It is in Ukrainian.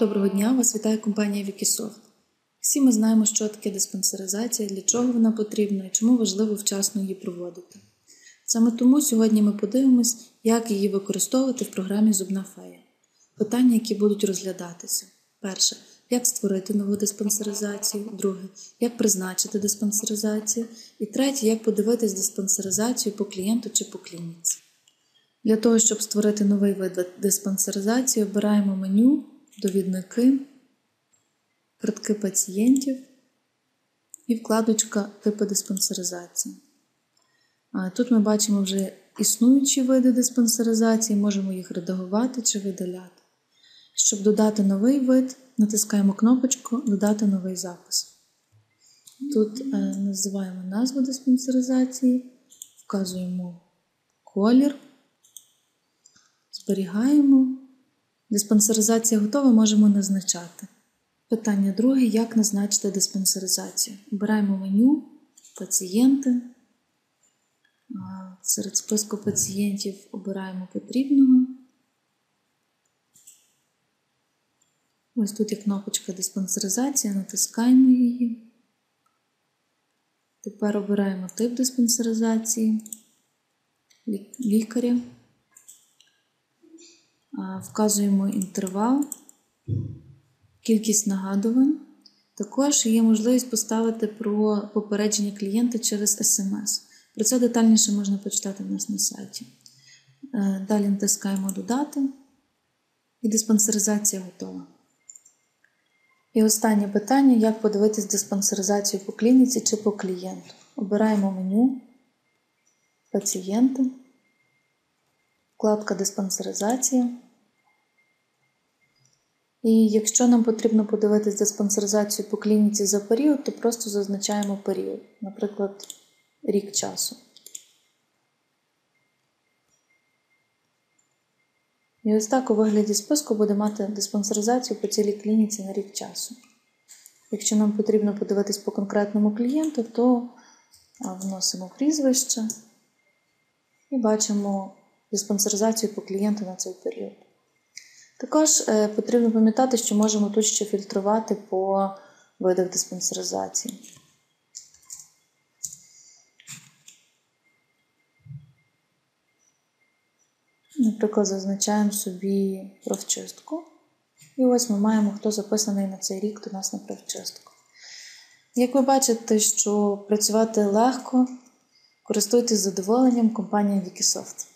Доброго дня, вас вітає компанія Wikisoft. Всі ми знаємо, що таке диспансеризація, для чого вона потрібна і чому важливо вчасно її проводити. Саме тому сьогодні ми подивимось, як її використовувати в програмі Зубна фея. Питання, які будуть розглядатися. Перше, як створити нову диспансеризацію. Друге, як призначити диспансеризацію. І третє, як подивитись диспансеризацію по клієнту чи по клініці. Для того, щоб створити новий вид диспансеризації, обираємо меню, довідники, картки пацієнтів і вкладочка Типи диспансеризації. Тут ми бачимо вже існуючі види диспансеризації, можемо їх редагувати чи видаляти. Щоб додати новий вид, натискаємо кнопочку Додати новий запис. Тут е, називаємо назву диспансеризації, вказуємо колір. Зберігаємо. Диспансеризація готова, можемо назначати. Питання друге: як назначити диспансеризацію? Обираємо меню, пацієнти. Серед списку пацієнтів обираємо потрібного. Ось тут є кнопочка диспансеризація, натискаємо її. Тепер обираємо тип диспансеризації, лікаря. Вказуємо інтервал, кількість нагадувань. Також є можливість поставити про попередження клієнта через смс. Про це детальніше можна почитати в нас на сайті. Далі натискаємо Додати, і диспансеризація готова. І останнє питання: як подивитись диспансеризацію по клініці чи по клієнту. Обираємо меню, пацієнти, вкладка диспансеризація. І якщо нам потрібно подивитись диспансеризацію по клініці за період, то просто зазначаємо період, наприклад, рік часу. І ось так у вигляді списку буде мати диспансеризацію по цілій клініці на рік часу. Якщо нам потрібно подивитись по конкретному клієнту, то вносимо прізвище і бачимо диспансеризацію по клієнту на цей період. Також е, потрібно пам'ятати, що можемо тут ще фільтрувати по видах диспансеризації. Наприклад, зазначаємо собі правчистку. І ось ми маємо, хто записаний на цей рік до нас на правчистку. Як ви бачите, що працювати легко, користуйтесь задоволенням компанії Wikisoft.